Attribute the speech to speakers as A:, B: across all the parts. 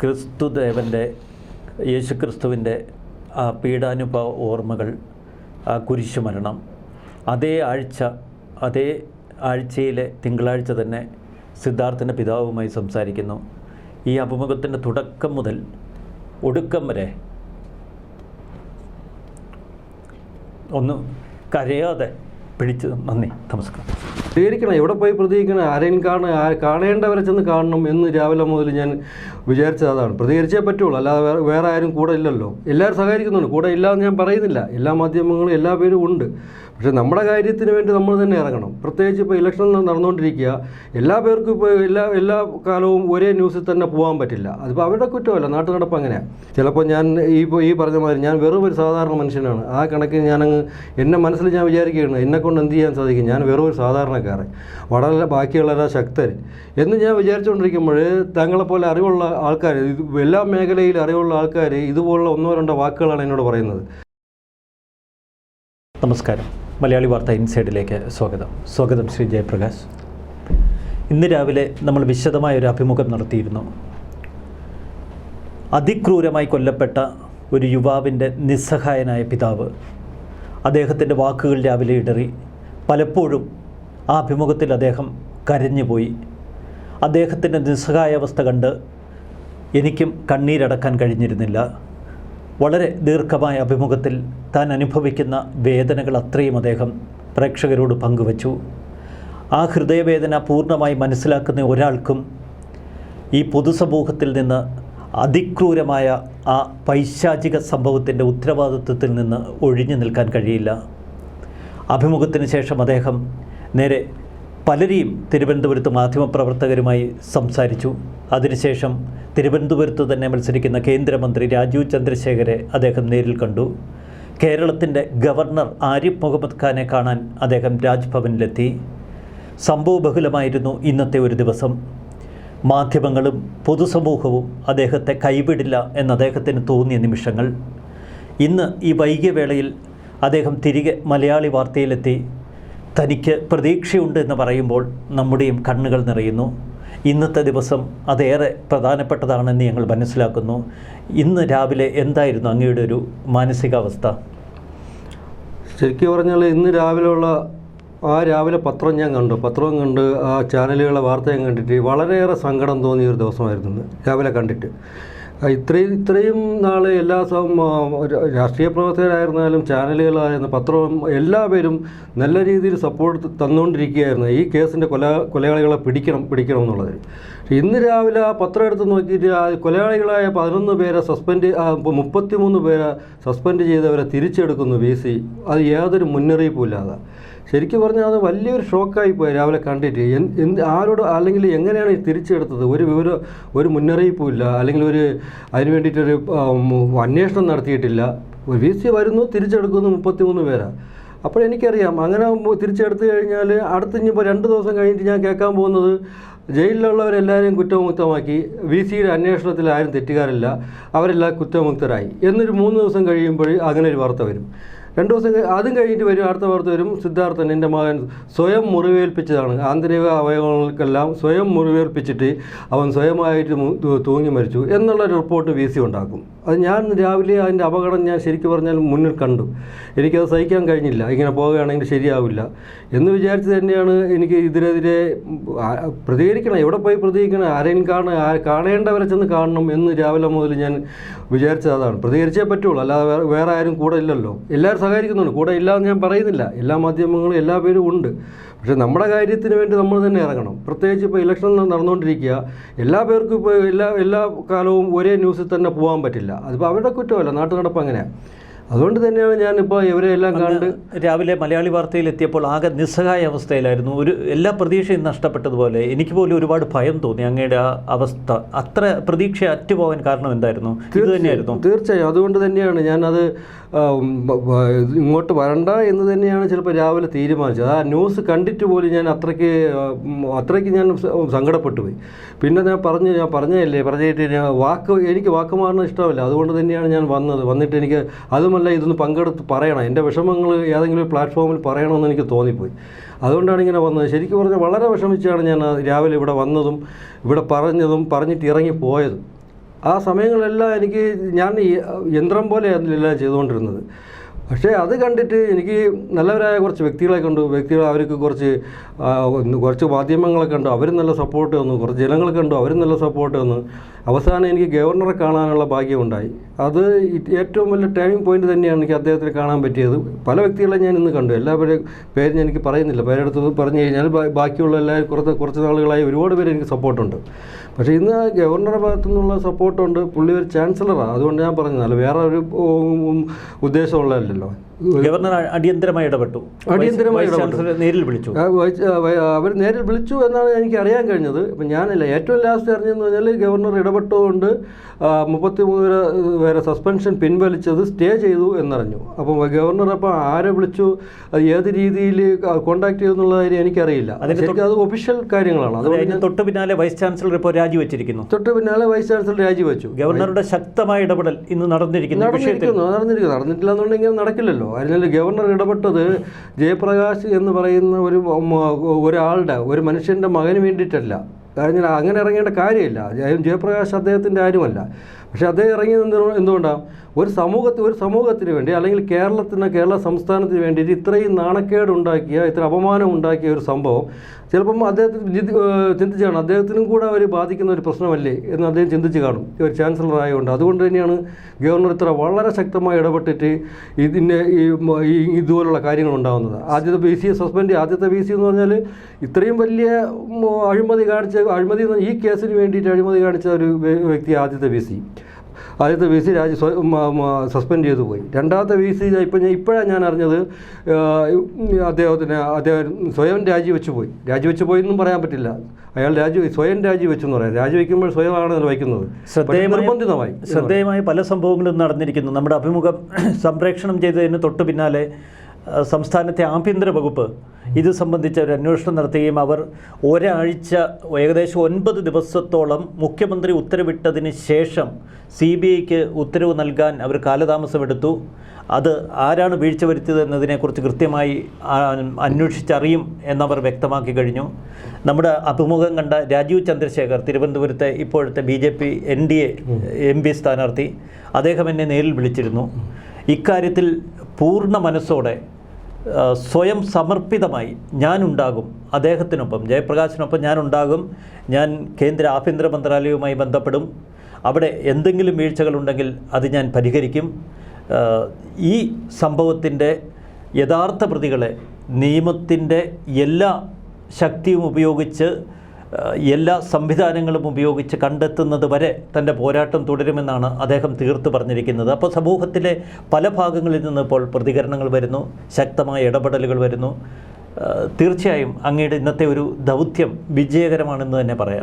A: ക്രിസ്തുദേവന്റെ യേശുക്രിസ്തുവിന്റെ ആ പീഡാനുഭവ ഓർമ്മകൾ ആ കുരിശുമരണം അതേ ആഴ്ച അതേ ആഴ്ചയിലെ തിങ്കളാഴ്ച തന്നെ സിദ്ധാർത്ഥന്റെ പിതാവുമായി സംസാരിക്കുന്നു. ഈ അഭിമുഖത്തിന്റെ തുടക്കം മുതൽ ഒടുക്കം വരെ ഒന്ന് കരയാതെ പിടിച്ച് നന്ദി. നമസ്കാരം.
B: പ്രതികരിക്കണം എവിടെ പോയി പ്രതികരിക്കണം? ആരെയും കാണ കാണേണ്ടവരെ ചെന്ന് കാണണം എന്ന് രാവിലെ മുതൽ ഞാൻ വിചാരിച്ചത് അതാണ്. പ്രതികരിച്ചേ പറ്റുള്ളൂ. അല്ലാതെ വേറെ വേറെ ആരും കൂടെ ഇല്ലല്ലോ. എല്ലാവരും സഹകരിക്കുന്നുണ്ട്. കൂടെ ഇല്ല എന്ന് ഞാൻ പറയുന്നില്ല. എല്ലാ മാധ്യമങ്ങളും എല്ലാ പേരും ഉണ്ട്. പക്ഷേ നമ്മുടെ കാര്യത്തിന് വേണ്ടി നമ്മൾ തന്നെ ഇറങ്ങണം. പ്രത്യേകിച്ച് ഇപ്പോൾ ഇലക്ഷൻ നടന്നുകൊണ്ടിരിക്കുക എല്ലാ പേർക്കും ഇപ്പോൾ എല്ലാ എല്ലാ കാലവും ഒരേ ന്യൂസിൽ തന്നെ പോകാൻ പറ്റില്ല. അതിപ്പോൾ അവരുടെ കുറ്റമല്ല നാട്ടു നടപ്പ് അങ്ങനെയാണ് ചിലപ്പോൾ ഞാൻ ഈ ഈ പറഞ്ഞ മാതിരി ഞാൻ വെറും ഒരു സാധാരണ മനുഷ്യനാണ്. ആ കണക്കിന് ഞാനങ്ങ് എന്റെ മനസ്സിൽ ഞാൻ വിചാരിക്കുകയാണ് എന്നെ കൊണ്ട് എന്ത് ചെയ്യാൻ സാധിക്കും? ഞാൻ വെറും ഒരു സാധാരണക്കാരൻ. വളരെ ബാക്കിയുള്ളവരാ ശക്തർ എന്ന് ഞാൻ വിചാരിച്ചുകൊണ്ടിരിക്കുമ്പോൾ താങ്കളെപ്പോലെ അറിവുള്ള ആൾക്കാർ എല്ലാ മേഖലയിലും അറിവുള്ള ആൾക്കാർ ഇതുപോലുള്ള ഒന്നോ രണ്ടോ വാക്കുകളാണ് എന്നോട് പറയുന്നത്.
A: നമസ്കാരം. മലയാളി വാർത്ത ഇൻസൈഡിലേക്ക് സ്വാഗതം. സ്വാഗതം ശ്രീ ജയപ്രകാശ്. ഇന്ന് രാവിലെ നമ്മൾ വിശദമായ ഒരു അഭിമുഖം നടത്തിയിരുന്നു. അതിക്രൂരമായി കൊല്ലപ്പെട്ട ഒരു യുവാവിന്റെ നിസ്സഹായനായ പിതാവ് അദ്ദേഹത്തിന്റെ വാക്കുകൾ രാവിലെ ഇടറി പലപ്പോഴും ആ അഭിമുഖത്തിൽ അദ്ദേഹം കരഞ്ഞുപോയി. അദ്ദേഹത്തിന്റെ നിസ്സഹായാവസ്ഥ കണ്ട് എനിക്കും കണ്ണീരടക്കാൻ കഴിഞ്ഞിരുന്നില്ല. വളരെ ദീർഘമായ അഭിമുഖത്തിൽ താൻ അനുഭവിക്കുന്ന വേദനകൾ അത്രയും അദ്ദേഹം പ്രേക്ഷകരോട് പങ്കുവച്ചു. ആ ഹൃദയവേദന പൂർണമായി മനസ്സിലാക്കുന്ന ഒരാൾക്കും ഈ പൊതുസമൂഹത്തിൽ നിന്ന് അതിക്രൂരമായ ആ പൈശാചിക സംഭവത്തിന്റെ ഉത്തരവാദിത്വത്തിൽ നിന്ന് ഒഴിഞ്ഞു നിൽക്കാൻ കഴിയില്ല. അഭിമുഖത്തിന് ശേഷം അദ്ദേഹം നേരെ പലരെയും തിരുവനന്തപുരത്ത് മാധ്യമപ്രവർത്തകരുമായി സംസാരിച്ചു. അതിനുശേഷം തിരുവനന്തപുരത്ത് തന്നെ മത്സരിക്കുന്ന കേന്ദ്രമന്ത്രി രാജീവ് ചന്ദ്രശേഖരെ അദ്ദേഹം നേരിൽ കണ്ടു. കേരളത്തിന്റെ ഗവർണർ ആരിഫ് മുഹമ്മദ് ഖാനെ കാണാൻ അദ്ദേഹം രാജ്ഭവനിലെത്തി. സംഭവബഹുലമായിരുന്നു ഇന്നത്തെ ഒരു ദിവസം. മാധ്യമങ്ങളും പൊതുസമൂഹവും അദ്ദേഹത്തെ കൈവിടില്ല എന്ന് അദ്ദേഹത്തിന് തോന്നിയ നിമിഷങ്ങൾ. ഇന്ന് ഈ വൈകിയ വേളയിൽ അദ്ദേഹം തിരികെ മലയാളി വാർത്തയിലെത്തി. തനിക്ക് പ്രതീക്ഷയുണ്ട് എന്ന് പറയുമ്പോൾ നമ്മുടെയും കണ്ണുകൾ നിറയുന്നു. ഇന്നത്തെ ദിവസം അതേറെ പ്രധാനപ്പെട്ടതാണെന്ന് ഞങ്ങൾ മനസ്സിലാക്കുന്നു. ഇന്ന് രാവിലെ എന്തായിരുന്നു അങ്ങയുടെ ഒരു മാനസികാവസ്ഥ?
B: ശരിക്കും പറഞ്ഞാൽ ഇന്ന് രാവിലെയുള്ള ആ രാവിലെ പത്രം ഞാൻ കണ്ടു. പത്രവും കണ്ട് ആ ചാനലുകളെ വാർത്ത ഞാൻ കണ്ടിട്ട് വളരെയേറെ സങ്കടം തോന്നിയ ഒരു ദിവസമായിരുന്നു രാവിലെ കണ്ടിട്ട്. ഇത്രയും ഇത്രയും നാൾ എല്ലാ രാഷ്ട്രീയ പ്രവർത്തകരായിരുന്നാലും ചാനലുകളായിരുന്നു പത്രവും എല്ലാവരും നല്ല രീതിയിൽ സപ്പോർട്ട് തന്നുകൊണ്ടിരിക്കുകയായിരുന്നു ഈ കേസിന്റെ കൊല കൊലയാളികളെ പിടിക്കണം പിടിക്കണം എന്നുള്ളത്. ഇന്ന് രാവിലെ ആ പത്രം എടുത്ത് നോക്കിയിട്ട് ആ കൊലയാളികളായ പതിനൊന്ന് പേരെ സസ്പെൻഡ് മുപ്പത്തിമൂന്ന് പേരെ സസ്പെൻഡ് ചെയ്തവരെ തിരിച്ചെടുക്കുന്നു വി സി. അത് യാതൊരു മുന്നറിയിപ്പും ഇല്ലാതെ ശരിക്കും പറഞ്ഞാൽ അത് വലിയൊരു ഷോക്കായി പോയി രാവിലെ കണ്ടിട്ട്. എന്ത് ആരോട് അല്ലെങ്കിൽ എങ്ങനെയാണ് തിരിച്ചെടുത്തത്? ഒരു വിവരം ഒരു മുന്നറിയിപ്പും ഇല്ല. അല്ലെങ്കിൽ ഒരു അതിന് വേണ്ടിയിട്ടൊരു അന്വേഷണം നടത്തിയിട്ടില്ല. വി സി വരുന്നു തിരിച്ചെടുക്കുന്നു മുപ്പത്തിമൂന്ന് പേരാണ് അപ്പോൾ എനിക്കറിയാം. അങ്ങനെ തിരിച്ചെടുത്തു കഴിഞ്ഞാൽ അടുത്ത് ഇനിയിപ്പോൾ രണ്ട് ദിവസം കഴിഞ്ഞിട്ട് ഞാൻ കേൾക്കാൻ പോകുന്നത് ജയിലിലുള്ളവരെല്ലാവരെയും കുറ്റമുക്തമാക്കി വി സിയുടെ അന്വേഷണത്തിൽ ആരും തെറ്റുകാരില്ല. അവരെല്ലാം കുറ്റമുക്തരായി എന്നൊരു മൂന്ന് ദിവസം കഴിയുമ്പോൾ അങ്ങനെ ഒരു വാർത്ത വരും. രണ്ട് ദിവസം അതും കഴിഞ്ഞിട്ട് വരും അടുത്ത വാർത്ത വരും. സിദ്ധാർത്ഥൻ എന്റെ മകൻ സ്വയം മുറിവേൽപ്പിച്ചതാണ്. ആന്തരിക അവയവങ്ങൾക്കെല്ലാം സ്വയം മുറിവേൽപ്പിച്ചിട്ട് അവൻ സ്വയമായിട്ട് തൂങ്ങി മരിച്ചു എന്നുള്ള റിപ്പോർട്ട് വി സി ഉണ്ടാക്കും. അത് ഞാൻ രാവിലെ അതിന്റെ അപകടം ഞാൻ ശരിക്കും പറഞ്ഞാൽ മുന്നിൽ കണ്ടു. എനിക്കത് സഹിക്കാൻ കഴിഞ്ഞില്ല. ഇങ്ങനെ പോവുകയാണെങ്കിൽ ശരിയാവില്ല. എന്ന് വിചാരിച്ച് തന്നെയാണ് എനിക്ക് ഇതിനെതിരെ പ്രതികരിക്കണം. എവിടെ പോയി പ്രതികരിക്കണം? ആരെയും കാണ കാണേണ്ടവരെ ചെന്ന് കാണണം എന്ന് രാവിലെ മുതൽ ഞാൻ വിചാരിച്ചത് അതാണ്. പ്രതികരിച്ചേ പറ്റുള്ളൂ. അല്ലാതെ വേറെ ആരും കൂടെ ഇല്ലല്ലോ. എല്ലാവരും സഹകരിക്കുന്നുണ്ട്. കൂടെ ഇല്ലാന്ന് ഞാൻ പറയുന്നില്ല. എല്ലാ മാധ്യമങ്ങളും എല്ലാ പേരും ഉണ്ട്. പക്ഷേ നമ്മുടെ കാര്യത്തിന് വേണ്ടി നമ്മൾ തന്നെ ഇറങ്ങണം. പ്രത്യേകിച്ച് ഇപ്പോൾ ഇലക്ഷൻ നടന്നുകൊണ്ടിരിക്കുക എല്ലാ പേർക്കും ഇപ്പോൾ എല്ലാ എല്ലാ കാലവും ഒരേ ന്യൂസിൽ തന്നെ പോകാൻ പറ്റില്ല. അതിപ്പോൾ അവരുടെ കുറ്റമല്ല. നാട്ടു നടപ്പ് അങ്ങനെയാണ് അതുകൊണ്ട് തന്നെയാണ് ഞാനിപ്പോൾ ഇവരെ എല്ലാം കണ്ട്
A: രാവിലെ മലയാളി വാർത്തയിൽ എത്തിയപ്പോൾ ആകെ നിസ്സഹായ അവസ്ഥയിലായിരുന്നു. ഒരു എല്ലാ പ്രതീക്ഷയും നഷ്ടപ്പെട്ടതുപോലെ എനിക്ക് പോലും ഒരുപാട് ഭയം തോന്നി അങ്ങയുടെ ആ അവസ്ഥ. അത്ര പ്രതീക്ഷ അറ്റുപോകാൻ കാരണം എന്തായിരുന്നു? ഇത് തന്നെയായിരുന്നു.
B: തീർച്ചയായും. അതുകൊണ്ട് തന്നെയാണ് ഞാനത് ഇങ്ങോട്ട് വരണ്ട എന്ന് തന്നെയാണ് ചിലപ്പോൾ രാവിലെ തീരുമാനിച്ചത്. ആ ന്യൂസ് കണ്ടിട്ട് പോലും ഞാൻ അത്രയ്ക്ക് അത്രയ്ക്ക് ഞാൻ സങ്കടപ്പെട്ടു പോയി. പിന്നെ ഞാൻ പറഞ്ഞു ഞാൻ പറഞ്ഞതല്ലേ പറഞ്ഞിട്ട് ഞാൻ വാക്ക് എനിക്ക് വാക്ക് മാറുന്നത് ഇഷ്ടമല്ല. അതുകൊണ്ട് തന്നെയാണ് ഞാൻ വന്നത്. വന്നിട്ട് എനിക്ക് അതുമല്ല ഇതൊന്ന് പങ്കെടുത്ത് പറയണം. എന്റെ വിഷമങ്ങൾ ഏതെങ്കിലും പ്ലാറ്റ്ഫോമിൽ പറയണമെന്ന് എനിക്ക് തോന്നിപ്പോയി. അതുകൊണ്ടാണ് ഇങ്ങനെ വന്നത്. ശരിക്കും പറഞ്ഞാൽ വളരെ വിഷമിച്ചാണ് ഞാൻ രാവിലെ ഇവിടെ വന്നതും ഇവിടെ പറഞ്ഞതും പറഞ്ഞിട്ട് ഇറങ്ങി പോയതും. ആ സമയങ്ങളെല്ലാം എനിക്ക് ഞാൻ യന്ത്രം പോലെ അതിലെല്ലാം ചെയ്തുകൊണ്ടിരുന്നത്. പക്ഷേ അത് കണ്ടിട്ട് എനിക്ക് നല്ലവരായ കുറച്ച് വ്യക്തികളെ കണ്ടു. വ്യക്തികൾ അവർക്ക് കുറച്ച് കുറച്ച് മാധ്യമങ്ങളെ കണ്ടു. അവരും നല്ല സപ്പോർട്ട് തന്നു. കുറച്ച് ജനങ്ങളെ കണ്ടു. അവരും നല്ല സപ്പോർട്ട് തന്നു. അവസാനം എനിക്ക് ഗവർണറെ കാണാനുള്ള ഭാഗ്യമുണ്ടായി അത് ഏറ്റവും വലിയ ടേണിംഗ് പോയിന്റ് തന്നെയാണ് എനിക്ക് അദ്ദേഹത്തിന് കാണാൻ പറ്റിയത്. പല വ്യക്തികളെ ഞാൻ ഇന്ന് കണ്ടു. എല്ലാവരുടെയും പേര് ഞാൻ എനിക്ക് പറയുന്നില്ല. പേരെടുത്ത് പറഞ്ഞു കഴിഞ്ഞാൽ ബാക്കിയുള്ള എല്ലാവരും കുറച്ച് കുറച്ച് നാളുകളായി ഒരുപാട് പേര് എനിക്ക് സപ്പോർട്ടുണ്ട് പക്ഷേ ഇന്ന് ഗവർണറുടെ ഭാഗത്തു നിന്നുള്ള സപ്പോർട്ടുണ്ട്. പുള്ളി ഒരു ചാൻസലറാണ് അതുകൊണ്ട് ഞാൻ പറഞ്ഞത്. അല്ല വേറെ ഒരു ഉദ്ദേശമുള്ളതല്ലല്ലോ.
A: ഗവർണർ അടിയന്തരമായി ഇടപെട്ടു.
B: അടിയന്തരമായി.
A: നേരിൽ വിളിച്ചു.
B: അവർ നേരിൽ വിളിച്ചു എന്നാണ് എനിക്ക് അറിയാൻ കഴിഞ്ഞത്. അപ്പം ഞാനല്ല. ഏറ്റവും ലാസ്റ്റ് അറിഞ്ഞെന്ന് പറഞ്ഞാൽ ഗവർണർ ഇടപെട്ടുകൊണ്ട് മുപ്പത്തി മൂന്ന് വരെ സസ്പെൻഷൻ പിൻവലിച്ചത് സ്റ്റേ ചെയ്തു എന്നറിഞ്ഞു. അപ്പം ഗവർണർ അപ്പം ആരെ വിളിച്ചു? അത് ഏത് രീതിയിൽ കോണ്ടാക്ട് ചെയ്തു എന്നുള്ള കാര്യം എനിക്കറിയില്ല. ശരിക്കും അത് ഒഫീഷ്യൽ കാര്യങ്ങളാണ്.
A: അതിന് പിന്നാലെ വൈസ് ചാൻസലർ ഇപ്പോൾ രാജിവെച്ചിരിക്കുന്നു.
B: തൊട്ട് പിന്നാലെ വൈസ് ചാൻസലർ രാജിവെച്ചു.
A: ഗവർണറുടെ ശക്തമായ ഇടപെടൽ ഇന്ന് നടന്നിരിക്കുന്നു
B: നടന്നിരിക്കുന്നു. നടന്നിരിക്കുന്നു. നടന്നിട്ടില്ല എന്നുണ്ടെങ്കിൽ നടക്കില്ലല്ലോ. അതിനാൽ ഗവർണർ ഇടപെട്ടത് ജയപ്രകാശ് എന്ന് പറയുന്ന ഒരു ഒരാളുടെ ഒരു മനുഷ്യന്റെ മകന് വേണ്ടിയിട്ടല്ല. കാരണം അങ്ങനെ ഇറങ്ങേണ്ട കാര്യമില്ല. ജയ- ജയപ്രകാശ് അദ്ദേഹത്തിന്റെ ആരുമല്ല. പക്ഷേ അദ്ദേഹം ഇറങ്ങിയത് എന്തുകൊണ്ടാണ് ഒരു സമൂഹത്തിന് ഒരു സമൂഹത്തിന് വേണ്ടി അല്ലെങ്കിൽ കേരളത്തിന് കേരള സംസ്ഥാനത്തിന് വേണ്ടിയിട്ട് ഇത്രയും നാണക്കേട് ഉണ്ടാക്കിയ ഇത്ര അപമാനം ഉണ്ടാക്കിയ ഒരു സംഭവം ചിലപ്പം അദ്ദേഹത്തിന് ചിന്തിച്ചാണ്. അദ്ദേഹത്തിനും കൂടെ അവർ ബാധിക്കുന്ന ഒരു പ്രശ്നമല്ലേ എന്ന് അദ്ദേഹം ചിന്തിച്ച് കാണും. ഒരു ചാൻസലർ ആയതുകൊണ്ട്. അതുകൊണ്ട് തന്നെയാണ് ഗവർണർ ഇത്ര വളരെ ശക്തമായി ഇടപെട്ടിട്ട് ഇതിന്റെ ഈ ഇതുപോലുള്ള കാര്യങ്ങൾ ഉണ്ടാകുന്നത് ആദ്യത്തെ ബി സി സസ്പെൻഡ് ആദ്യത്തെ ബി സി എന്ന് പറഞ്ഞാൽ ഇത്രയും വലിയ അഴിമതി കാണിച്ച അഴിമതി ഈ കേസിന് വേണ്ടിയിട്ട് അഴിമതി കാണിച്ച ഒരു വ്യക്തി ആദ്യത്തെ ബി സി. ആദ്യത്തെ വി സി രാജി സസ്പെൻഡ് ചെയ്തു പോയി. രണ്ടാമത്തെ വി സി ഇപ്പം ഞാൻ ഇപ്പോഴാണ് ഞാൻ അറിഞ്ഞത് അദ്ദേഹത്തിന് അദ്ദേഹം സ്വയം രാജിവെച്ച് പോയി. രാജിവെച്ച് പോയി എന്നും പറയാൻ പറ്റില്ല. അയാൾ രാജി സ്വയം രാജിവെച്ചു എന്ന് പറയാം. രാജിവെക്കുമ്പോൾ സ്വയമാണ്
A: ശ്രദ്ധേയമായ
B: നിർബന്ധിതമായി.
A: ശ്രദ്ധേയമായ പല സംഭവങ്ങളും നടന്നിരിക്കുന്നു. നമ്മുടെ അഭിമുഖം സംപ്രേക്ഷണം ചെയ്തതിന് തൊട്ട് പിന്നാലെ സംസ്ഥാനത്തെ ആഭ്യന്തര വകുപ്പ് ഇത് സംബന്ധിച്ച ഒരു അന്വേഷണം നടത്തുകയും അവർ ഒരാഴ്ച ഏകദേശം ഒൻപത് ദിവസത്തോളം മുഖ്യമന്ത്രി ഉത്തരവിട്ടതിന് ശേഷം സി ബി ഐക്ക് ഉത്തരവ് നൽകാൻ അവർ കാലതാമസമെടുത്തു. അത് ആരാണ് വീഴ്ച വരുത്തിയത് എന്നതിനെക്കുറിച്ച് കൃത്യമായി അന്വേഷിച്ചറിയും എന്നവർ വ്യക്തമാക്കി കഴിഞ്ഞു. നമ്മുടെ അഭിമുഖം കണ്ട രാജീവ് ചന്ദ്രശേഖർ തിരുവനന്തപുരത്തെ ഇപ്പോഴത്തെ B J P N D A M P സ്ഥാനാർത്ഥി അദ്ദേഹം എന്നെ നേരിൽ വിളിച്ചിരുന്നു. ഇക്കാര്യത്തിൽ പൂർണ മനസ്സോടെ സ്വയം സമർപ്പിതമായി ഞാനുണ്ടാകും. അദ്ദേഹത്തിനൊപ്പം ജയപ്രകാശിനൊപ്പം ഞാനുണ്ടാകും. ഞാൻ കേന്ദ്ര ആഭ്യന്തര മന്ത്രാലയവുമായി ബന്ധപ്പെടും. അവിടെ എന്തെങ്കിലും വീഴ്ചകളുണ്ടെങ്കിൽ അത് ഞാൻ പരിഹരിക്കും. ഈ സംഭവത്തിന്റെ യഥാർത്ഥ പ്രതികളെ നിയമത്തിന്റെ എല്ലാ ശക്തിയും ഉപയോഗിച്ച് എല്ലാ സംവിധാനങ്ങളും ഉപയോഗിച്ച് കണ്ടെത്തുന്നത് വരെ തന്റെ പോരാട്ടം തുടരുമെന്നാണ് അദ്ദേഹം തീർത്ത് പറഞ്ഞിരിക്കുന്നത്. അപ്പോൾ സമൂഹത്തിലെ പല ഭാഗങ്ങളിൽ നിന്ന് ഇപ്പോൾ പ്രതികരണങ്ങൾ വരുന്നു ശക്തമായ ഇടപെടലുകൾ വരുന്നു. തീർച്ചയായും അങ്ങയുടെ ഇന്നത്തെ ഒരു ദൗത്യം വിജയകരമാണെന്ന് തന്നെ പറയാം.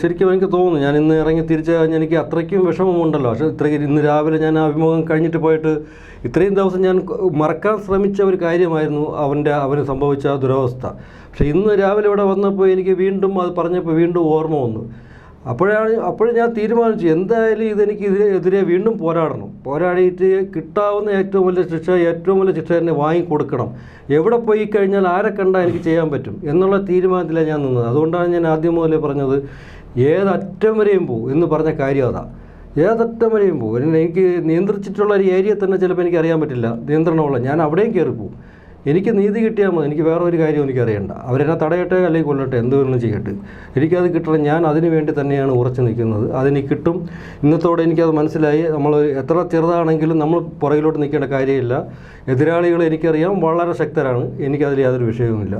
B: ശരിക്കും എനിക്ക് തോന്നുന്നു ഞാൻ ഇന്ന് ഇറങ്ങി തിരിച്ചു കഴിഞ്ഞാൽ എനിക്ക് അത്രയ്ക്കും വിഷമമുണ്ടല്ലോ. പക്ഷേ ഇത്രയും ഇന്ന് രാവിലെ ഞാൻ അഭിമുഖം കഴിഞ്ഞിട്ട് പോയിട്ട് ഇത്രയും ദിവസം ഞാൻ മറക്കാൻ ശ്രമിച്ച ഒരു കാര്യമായിരുന്നു അവന്റെ അവന് സംഭവിച്ച ദുരവസ്ഥ. പക്ഷേ ഇന്ന് രാവിലെ ഇവിടെ വന്നപ്പോൾ എനിക്ക് വീണ്ടും അത് പറഞ്ഞപ്പോൾ വീണ്ടും ഓർമ്മ വന്നു. അപ്പോഴാണ് അപ്പോഴും ഞാൻ തീരുമാനിച്ചു എന്തായാലും ഇതെനിക്ക് ഇതിനെതിരെ വീണ്ടും പോരാടണം. പോരാടിയിട്ട് കിട്ടാവുന്ന ഏറ്റവും വലിയ ശിക്ഷ ഏറ്റവും വലിയ ശിക്ഷ തന്നെ വാങ്ങിക്കൊടുക്കണം. എവിടെ പോയി കഴിഞ്ഞാൽ ആരെ കണ്ടാൽ എനിക്ക് ചെയ്യാൻ പറ്റും എന്നുള്ള തീരുമാനത്തിലാണ് ഞാൻ നിന്നത്. അതുകൊണ്ടാണ് ഞാൻ ആദ്യം മുതലേ പറഞ്ഞത് ഏതറ്റം വരെയും പോകും എന്ന് പറഞ്ഞ കാര്യം അതാ. ഏതറ്റം വരെയും പോകും എനിക്ക് നിയന്ത്രിച്ചിട്ടുള്ള ഒരു ഏരിയ തന്നെ ചിലപ്പോൾ എനിക്ക് അറിയാൻ പറ്റില്ല. നിയന്ത്രണമുള്ള ഞാൻ അവിടെയും കയറി പോകും എനിക്ക് നീതി കിട്ടിയാൽ മതി. എനിക്ക് വേറെ ഒരു കാര്യം എനിക്ക് അറിയണ്ട അവരെന്നെ തടയട്ടെ അല്ലെങ്കിൽ കൊല്ലട്ടെ എന്ത് വേണമെങ്കിലും ചെയ്യട്ടെ. എനിക്കത് കിട്ടണം. ഞാൻ അതിന് വേണ്ടി തന്നെയാണ് ഉറച്ചു നിൽക്കുന്നത്. അതിന് കിട്ടും. ഇന്നത്തോടെ എനിക്കത് മനസ്സിലായി. നമ്മൾ എത്ര ചെറുതാണെങ്കിലും നമ്മൾ പുറകിലോട്ട് നിൽക്കേണ്ട കാര്യമില്ല. എതിരാളികൾ എനിക്കറിയാം. വളരെ ശക്തരാണ്. എനിക്കതിൽ യാതൊരു വിഷയവുമില്ല.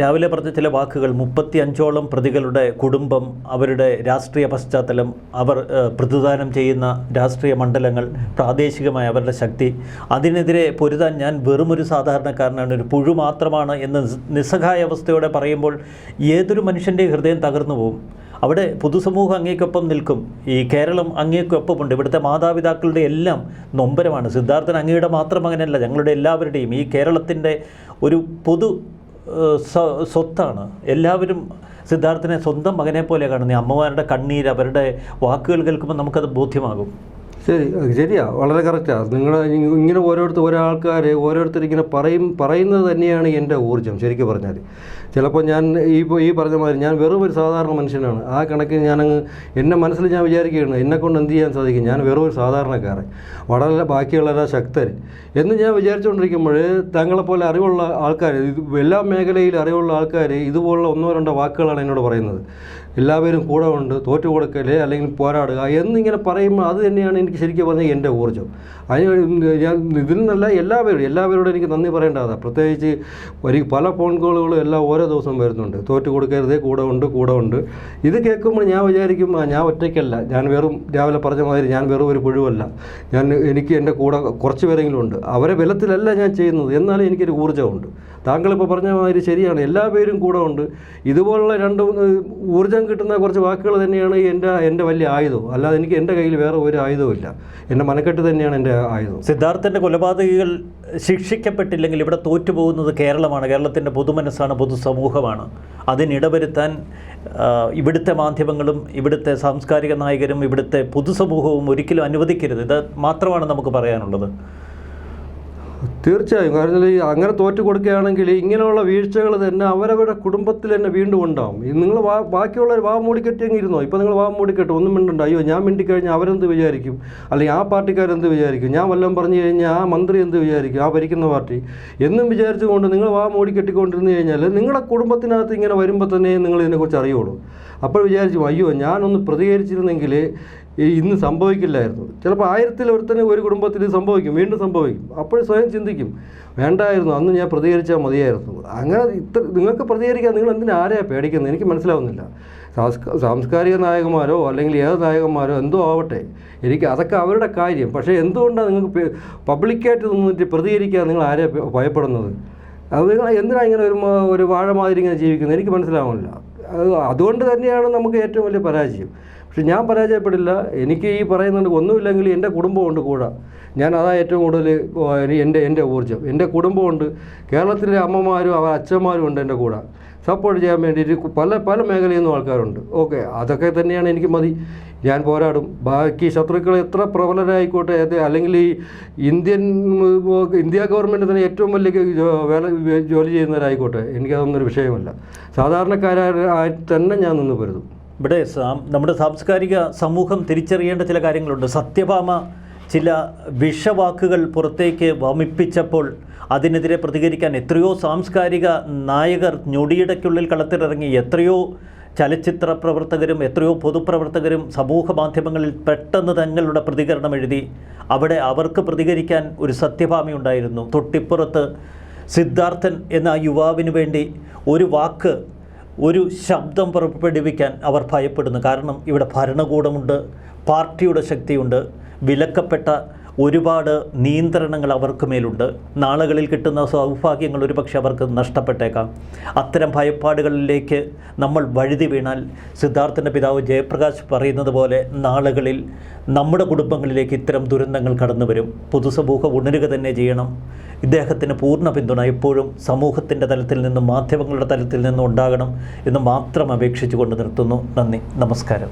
A: രാവിലെ പറഞ്ഞ ചില വാക്കുകൾ മുപ്പത്തി അഞ്ചോളം പ്രതികളുടെ കുടുംബം അവരുടെ രാഷ്ട്രീയ പശ്ചാത്തലം അവർ പ്രതിദാനം ചെയ്യുന്ന രാഷ്ട്രീയ മണ്ഡലങ്ങൾ പ്രാദേശികമായ അവരുടെ ശക്തി. അതിനെതിരെ പൊരുതാൻ ഞാൻ വെറുമൊരു സാധാരണക്കാരനാണ് ഒരു പുഴു മാത്രമാണ് എന്ന് നിസ്സഹായ അവസ്ഥയോടെ പറയുമ്പോൾ ഏതൊരു മനുഷ്യന്റെ ഹൃദയം തകർന്നു പോകും അവിടെ പൊതുസമൂഹം അങ്ങേക്കൊപ്പം നിൽക്കും. ഈ കേരളം അങ്ങേക്കൊപ്പമുണ്ട്. ഇവിടുത്തെ മാതാപിതാക്കളുടെ എല്ലാം നൊമ്പരമാണ്. സിദ്ധാർത്ഥൻ അങ്ങയുടെ മാത്രം അങ്ങനെയല്ല ഞങ്ങളുടെ എല്ലാവരുടെയും. ഈ കേരളത്തിന്റെ ഒരു പൊതു സ്വത്താണ്. എല്ലാവരും സിദ്ധാർത്ഥനെ സ്വന്തം മകനെ പോലെ കാണുന്നത് അമ്മമാരുടെ കണ്ണീര് അവരുടെ വാക്കുകൾ കേൾക്കുമ്പോൾ നമുക്കത് ബോധ്യമാകും.
B: ശരി ശരിയാ. വളരെ കറക്റ്റാണ് നിങ്ങൾ ഇങ്ങനെ ഓരോരുത്തർ ഒരാൾക്കാർ ഓരോരുത്തർ ഇങ്ങനെ പറയും പറയുന്നത് തന്നെയാണ് എന്റെ ഊർജം ശരിക്കും പറഞ്ഞാൽ ചിലപ്പോൾ ഞാൻ ഈ ഈ പറഞ്ഞ മാതിരി ഞാൻ വെറും ഒരു സാധാരണ മനുഷ്യനാണ്. ആ കണക്കിന് ഞാനങ്ങ് എന്റെ മനസ്സിൽ ഞാൻ വിചാരിക്കുകയാണ് എന്നെക്കൊണ്ട് എന്ത് ചെയ്യാൻ സാധിക്കും? ഞാൻ വെറും ഒരു സാധാരണക്കാരൻ വളരെ ബാക്കിയുള്ളവരാ ശക്തർ എന്ന് ഞാൻ വിചാരിച്ചുകൊണ്ടിരിക്കുമ്പോൾ താങ്കളെപ്പോലെ അറിവുള്ള ആൾക്കാർ എല്ലാ മേഖലയിലും അറിവുള്ള ആൾക്കാർ ഇതുപോലുള്ള ഒന്നോ രണ്ടോ വാക്കുകളാണ് എന്നോട് പറയുന്നത്. എല്ലാവരും കൂടെ ഉണ്ട് തോറ്റു കൊടുക്കൽ അല്ലെങ്കിൽ പോരാടുക എന്നിങ്ങനെ പറയുമ്പോൾ അത് തന്നെയാണ് ശരിക്കും പറഞ്ഞാൽ എന്റെ ഊർജം. അതിന് ഞാൻ ഇതിൽ നിന്നല്ല എല്ലാവരും എല്ലാവരോടും എനിക്ക് നന്ദി പറയേണ്ടതാണ്. പ്രത്യേകിച്ച് ഒരു പല ഫോൺ കോളുകളും എല്ലാം ഓരോ ദിവസം വരുന്നുണ്ട്. തോറ്റു കൊടുക്കരുതേ കൂടെ ഉണ്ട് കൂടെ ഉണ്ട്. ഇത് കേൾക്കുമ്പോൾ ഞാൻ വിചാരിക്കും ഞാൻ ഒറ്റയ്ക്കല്ല. ഞാൻ വെറും രാവിലെ പറഞ്ഞ മാതിരി ഞാൻ വെറും ഒരു പുഴുവല്ല. ഞാൻ എനിക്ക് എന്റെ കൂടെ കുറച്ച് പേരെങ്കിലും ഉണ്ട്. അവരെ ബലത്തിലല്ല ഞാൻ ചെയ്യുന്നത്. എന്നാലും എനിക്കൊരു ഊർജമുണ്ട്. താങ്കളിപ്പോൾ പറഞ്ഞ മാതിരി ശരിയാണ്. എല്ലാ പേരും കൂടെ ഉണ്ട്. ഇതുപോലുള്ള രണ്ട് ഊർജം കിട്ടുന്ന കുറച്ച് വാക്കുകൾ തന്നെയാണ് എന്റെ എന്റെ വലിയ ആയുധവും അല്ലാതെ എനിക്ക് എന്റെ കയ്യിൽ വേറെ ഒരു ആയുധവും ഇല്ല. എന്റെ മനക്കെട്ട് തന്നെയാണ് എന്റെ ആയുധം.
A: സിദ്ധാർത്ഥന്റെ കൊലപാതകികൾ ശിക്ഷിക്കപ്പെട്ടില്ലെങ്കിൽ ഇവിടെ തോറ്റുപോകുന്നത് കേരളമാണ്. കേരളത്തിന്റെ പൊതുമനസ്സാണ് പൊതുസമൂഹമാണ്. അതിനിടവരുത്താൻ ഇവിടുത്തെ മാധ്യമങ്ങളും ഇവിടുത്തെ സാംസ്കാരിക നായകരും ഇവിടുത്തെ പൊതുസമൂഹവും ഒരിക്കലും അനുവദിക്കരുത്. ഇത് മാത്രമാണ് നമുക്ക് പറയാനുള്ളത്.
B: തീർച്ചയായും. കാരണം ഈ അങ്ങനെ തോറ്റു കൊടുക്കുകയാണെങ്കിൽ ഇങ്ങനെയുള്ള വീഴ്ചകൾ തന്നെ അവരവരുടെ കുടുംബത്തിൽ തന്നെ വീണ്ടും ഉണ്ടാവും. നിങ്ങൾ വാ ബാക്കിയുള്ളവർ വാ മൂടിക്കെട്ടിയെങ്കിൽ ഇരുന്നോ? ഇപ്പോൾ നിങ്ങൾ വാ മൂടിക്കെട്ട് ഒന്നും മിണ്ടണ്ട. അയ്യോ ഞാൻ മിണ്ടിക്കഴിഞ്ഞാൽ അവരെന്ത് വിചാരിക്കും? അല്ലെങ്കിൽ ആ പാർട്ടിക്കാരെന്ത് വിചാരിക്കും? ഞാൻ വല്ലതും പറഞ്ഞു കഴിഞ്ഞാൽ ആ മന്ത്രി എന്ത് വിചാരിക്കും? ആ ഭരിക്കുന്ന പാർട്ടി. എന്നും വിചാരിച്ചുകൊണ്ട് നിങ്ങൾ വാ മൂടിക്കെട്ടിക്കൊണ്ടിരുന്ന് കഴിഞ്ഞാൽ നിങ്ങളുടെ കുടുംബത്തിനകത്ത് ഇങ്ങനെ വരുമ്പോൾ തന്നെ നിങ്ങൾ ഇതിനെക്കുറിച്ച് അറിയുള്ളൂ. അപ്പോൾ വിചാരിച്ചു അയ്യോ ഞാനൊന്ന് പ്രതികരിച്ചിരുന്നെങ്കിൽ ഇന്ന് സംഭവിക്കില്ലായിരുന്നു. ചിലപ്പോൾ ആയിരത്തിൽ ഒരുത്തന് ഒരു കുടുംബത്തിൽ സംഭവിക്കും വീണ്ടും സംഭവിക്കും. അപ്പോൾ സ്വയം ചിന്തിക്കും വേണ്ടായിരുന്നു അന്ന് ഞാൻ പ്രതികരിച്ചാൽ മതിയായിരുന്നു. അങ്ങനെ ഇത്ര നിങ്ങൾക്ക് പ്രതികരിക്കാൻ നിങ്ങൾ എന്തിനാ ആരെയാണ് പേടിക്കുന്നത്? എനിക്ക് മനസ്സിലാവുന്നില്ല. സാംസ്കാരിക നായകന്മാരോ അല്ലെങ്കിൽ ഏത് നായകന്മാരോ എന്തോ ആവട്ടെ. എനിക്ക് അതൊക്കെ അവരുടെ കാര്യം. പക്ഷേ എന്തുകൊണ്ടാണ് നിങ്ങൾക്ക് പബ്ലിക്കായിട്ട് നിന്നിട്ട് പ്രതികരിക്കാൻ നിങ്ങൾ ആരെ ഭയ- ഭയപ്പെടുന്നത്? അത് നിങ്ങൾ എന്തിനാണ് ഇങ്ങനെ ഒരു ഒരു വാഴ മാതിരി ഇങ്ങനെ ജീവിക്കുന്നത്? എനിക്ക് മനസ്സിലാവുന്നില്ല. അതുകൊണ്ട് തന്നെയാണ് നമുക്ക് ഏറ്റവും വലിയ പരാജയം. പക്ഷെ ഞാൻ പരാജയപ്പെടില്ല. എനിക്ക് ഈ പറയുന്നുണ്ട് ഒന്നുമില്ലെങ്കിൽ എന്റെ കുടുംബമുണ്ട് കൂടെ. ഞാൻ അതാ ഏറ്റവും കൂടുതൽ എന്റെ എന്റെ ഊർജം. എന്റെ കുടുംബമുണ്ട്. കേരളത്തിലെ അമ്മമാരും അവർ അച്ഛന്മാരും ഉണ്ട് എന്റെ കൂടെ. സപ്പോർട്ട് ചെയ്യാൻ വേണ്ടിയിട്ട് പല പല മേഖലയിൽ നിന്നും ആൾക്കാരുണ്ട്. ഓക്കെ അതൊക്കെ തന്നെയാണ് എനിക്ക് മതി. ഞാൻ പോരാടും. ബാക്കി ശത്രുക്കൾ എത്ര പ്രബലരായിക്കോട്ടെ അത് അല്ലെങ്കിൽ ഈ ഇന്ത്യൻ ഇന്ത്യ ഗവൺമെന്റ് തന്നെ ഏറ്റവും വലിയ വേല ജോലി ചെയ്യുന്നവരായിക്കോട്ടെ. എനിക്കതൊന്നൊരു വിഷയമല്ല. സാധാരണക്കാരായി തന്നെ ഞാൻ നിന്ന് പൊരുതും.
A: ഇവിടെ നമ്മുടെ സാംസ്കാരിക സമൂഹം തിരിച്ചറിയേണ്ട ചില കാര്യങ്ങളുണ്ട്. സത്യഭാമ ചില വിഷവാക്കുകൾ പുറത്തേക്ക് വമിപ്പിച്ചപ്പോൾ അതിനെതിരെ പ്രതികരിക്കാൻ എത്രയോ സാംസ്കാരിക നായകർ ഞൊടിയിടയ്ക്കുള്ളിൽ കളത്തിലിറങ്ങി എത്രയോ ചലച്ചിത്ര പ്രവർത്തകരും എത്രയോ പൊതുപ്രവർത്തകരും സമൂഹ മാധ്യമങ്ങളിൽ പെട്ടെന്ന് തങ്ങളുടെ പ്രതികരണം എഴുതി അവിടെ അവർക്ക് പ്രതികരിക്കാൻ ഒരു സത്യഭാമയുണ്ടായിരുന്നു തൊട്ടിപ്പുറത്ത് സിദ്ധാർത്ഥൻ എന്ന യുവാവിന് വേണ്ടി ഒരു വാക്ക് ഒരു ശബ്ദം പുറപ്പെടുവിക്കാൻ അവർ ഭയപ്പെടുന്നു. കാരണം ഇവിടെ ഭരണകൂടമുണ്ട് പാർട്ടിയുടെ ശക്തിയുണ്ട് വിലക്കപ്പെട്ട ഒരുപാട് നിയന്ത്രണങ്ങൾ അവർക്ക് മേലുണ്ട്. നാളുകളിൽ കിട്ടുന്ന സൗഭാഗ്യങ്ങൾ ഒരുപക്ഷെ അവർക്ക് നഷ്ടപ്പെട്ടേക്കാം. അത്തരം ഭയപ്പാടുകളിലേക്ക് നമ്മൾ വഴുതി വീണാൽ സിദ്ധാർത്ഥന്റെ പിതാവ് ജയപ്രകാശ് പറയുന്നത് പോലെ നാളുകളിൽ നമ്മുടെ കുടുംബങ്ങളിലേക്ക് ഇത്തരം ദുരന്തങ്ങൾ കടന്നു വരും പൊതുസമൂഹം ഉണരുക തന്നെ ചെയ്യണം. ഇദ്ദേഹത്തിന് പൂർണ പിന്തുണ എപ്പോഴും സമൂഹത്തിന്റെ തലത്തിൽ നിന്നും മാധ്യമങ്ങളുടെ തലത്തിൽ നിന്നും ഉണ്ടാകണം എന്ന് മാത്രം അപേക്ഷിച്ചുകൊണ്ട് നിർത്തുന്നു. നന്ദി. നമസ്കാരം.